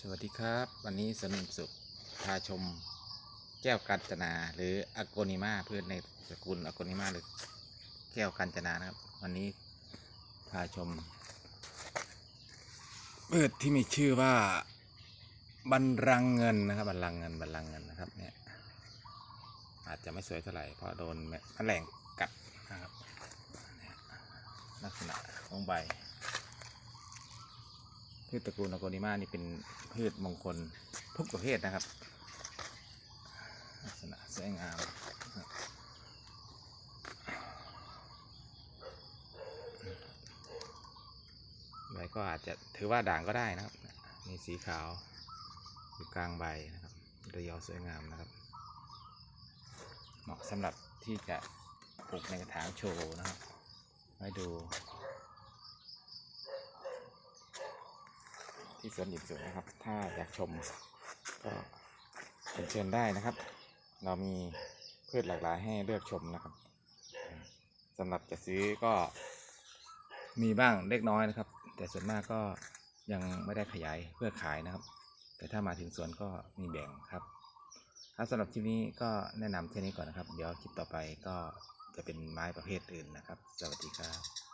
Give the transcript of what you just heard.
สวัสดีครับ วันนี้สนุนสุขพาชมแก้วกัญจนา หรืออโกนิมาพืชในสกุลอโกนิมาหรือแก้วกัญจนานะครับ วันนี้พาชมพืชที่มีชื่อว่าบันรังเงินนะครับบันรังเงินบันรังเงินนะครับเนี่ยอาจจะไม่สวยเท่าไหร่เพราะโดนแมลงกัดนะครับลักษณะของใบ พืชตระกูลอโกนิมานี่เป็นพืชมงคลทุกประเภทนะครับลักษณะสวยงามใบก็อาจจะถือว่าด่างก็ได้นะครับ มีสีขาวอยู่กลางใบนะครับรียวสวยงามนะครับ เหมาะสำหรับที่จะปลูกในกระถางโชว์นะครับไว้ดู ที่สวนหยิบสวนนะครับ ถ้าอยากชมก็เชิญได้นะครับ เรามีพืชหลากหลายให้เลือกชมนะครับสำหรับจะซื้อก็มีบ้างเล็กน้อยนะครับ แต่ส่วนมากก็ยังไม่ได้ขยายเพื่อขายนะครับ แต่ถ้ามาถึงสวนก็มีแบ่งครับครับสำหรับคลิปนี้ก็แนะนำแค่นี้ก่อนนะครับ เดี๋ยวคลิปต่อไปก็จะเป็นไม้ประเภทอื่นนะครับ สวัสดีครับ